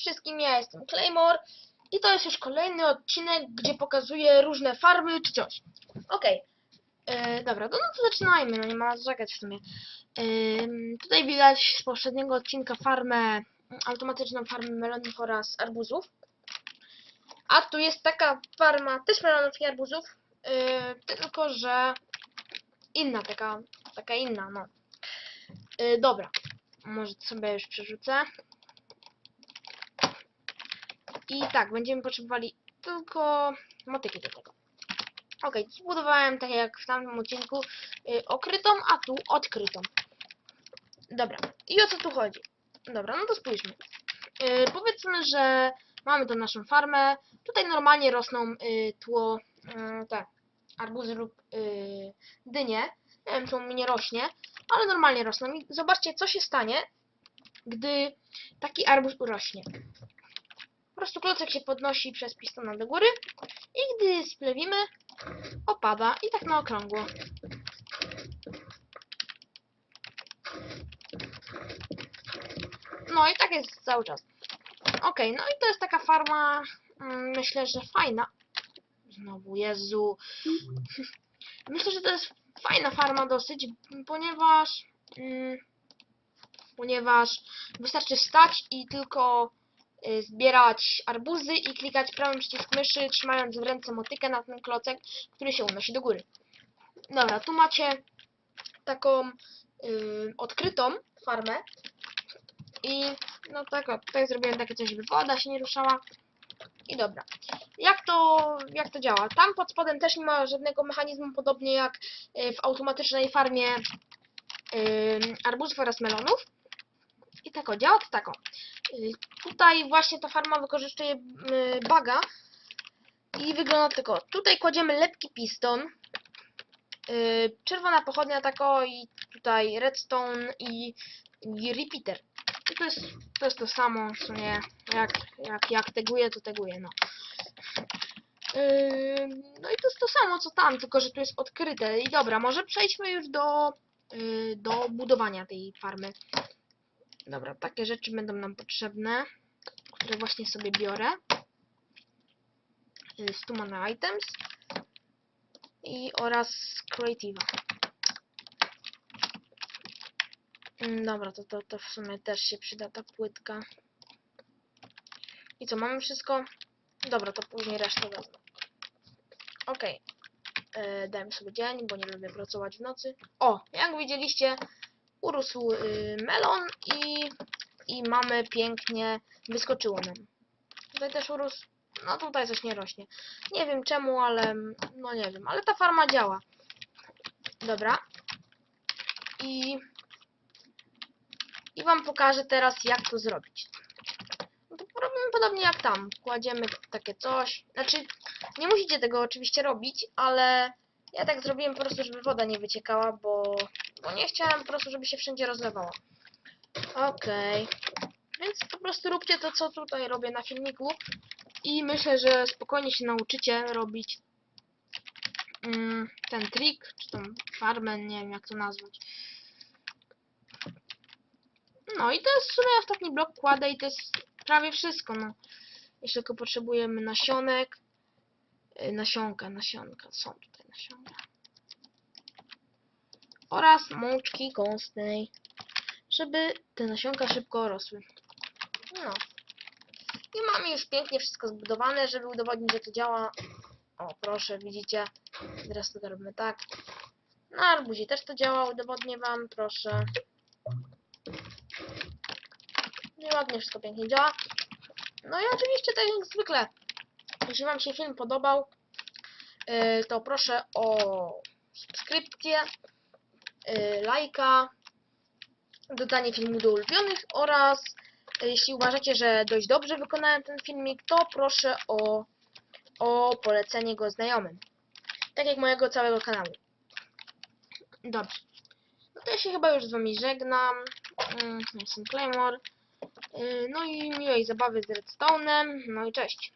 Wszystkim, ja jestem Claymore i to jest już kolejny odcinek, gdzie pokazuję różne farmy czy coś. Okej, E, dobra, no, to zaczynajmy, no nie ma co czekać w sumie. Ym, tutaj widać z poprzedniego odcinka farmę, automatyczną farmę melonów oraz arbuzów. A tu jest taka farma też melonów i arbuzów, yy, tylko że inna, taka, taka inna, no. Yy, dobra, może sobie już przerzucę. I tak, będziemy potrzebowali tylko motyki do tego. Ok, zbudowałem tak jak w tamtym odcinku yy, okrytą, a tu odkrytą. Dobra, i o co tu chodzi? Dobra, no to spójrzmy. Yy, powiedzmy, że mamy tą naszą farmę. Tutaj normalnie rosną yy, tło, yy, te arbuzy lub yy, dynie. Nie wiem, czemu mi nie rośnie, ale normalnie rosną. I zobaczcie, co się stanie, gdy taki arbuz urośnie. Po prostu klocek się podnosi przez pistona do góry i gdy splewimy, opada i tak na okrągło. No i tak jest cały czas. Okej, no i to jest taka farma, mm, myślę, że fajna. Znowu, Jezu. Myślę, że to jest fajna farma dosyć, ponieważ... Mm, ponieważ wystarczy stać i tylko zbierać arbuzy i klikać prawym przycisk myszy, trzymając w ręce motykę na ten klocek, który się unosi do góry. Dobra, tu macie taką y, odkrytą farmę i no tak, o, tutaj zrobiłem takie coś, żeby woda się nie ruszała. I dobra. Jak to, jak to działa? Tam pod spodem też nie ma żadnego mechanizmu, podobnie jak y, w automatycznej farmie y, arbuzów oraz melonów. I tak o, działa to tak o. Y, Tutaj właśnie ta farma wykorzystuje y, baga i wygląda tylko. Tutaj kładziemy lepki piston, y, czerwona pochodnia tako i tutaj redstone i, i repeater. I to jest, to jest to samo, w sumie jak, jak, jak teguję, to teguję, no. Yy, no i to jest to samo co tam, tylko że tu jest odkryte. I dobra, może przejdźmy już do, yy, do budowania tej farmy. Dobra, takie rzeczy będą nam potrzebne, które właśnie sobie biorę. Yy, Stumane items i oraz creative'a. Mm, Dobra, to, to, to w sumie też się przyda ta płytka. I co, mamy wszystko? Dobra, to później resztę wezmę. Okej. Okay. Dajmy sobie dzień, bo nie lubię pracować w nocy. O, jak widzieliście, urósł y, melon i, i mamy pięknie, wyskoczyło nam. Tutaj też urósł, no tutaj coś nie rośnie. Nie wiem czemu, ale, no nie wiem, ale ta farma działa. Dobra. I i Wam pokażę teraz, jak to zrobić. No to robimy podobnie jak tam. Kładziemy takie coś. Znaczy, nie musicie tego oczywiście robić, ale ja tak zrobiłem po prostu, żeby woda nie wyciekała, bo, bo nie chciałem po prostu, żeby się wszędzie rozlewała. Okej. Więc po prostu róbcie to, co tutaj robię na filmiku. I myślę, że spokojnie się nauczycie robić mm, ten trik, czy tą farmę, nie wiem jak to nazwać. No i to jest w sumie ostatni blok kładę i to jest prawie wszystko, no. Jeszcze tylko potrzebujemy nasionek. Yy, nasionka, nasionka. Są tutaj nasionka. Oraz mączki kąsnej. Żeby te nasionka szybko rosły. No. I mamy już pięknie wszystko zbudowane, żeby udowodnić, że to działa. O, proszę, widzicie. Teraz to robimy tak. Na arbuzie też to działa, udowodnię wam, proszę. I ładnie wszystko pięknie działa. No i oczywiście tak jak zwykle, jeśli Wam się film podobał, yy, to proszę o subskrypcję, lajka, dodanie filmu do ulubionych oraz yy, jeśli uważacie, że dość dobrze wykonałem ten filmik, to proszę o, o polecenie go znajomym. Tak jak mojego całego kanału. Dobrze. No to ja się chyba już z Wami żegnam. Mm, Jestem Claymore. Yy, No i miłej zabawy z Redstone'em. No i cześć.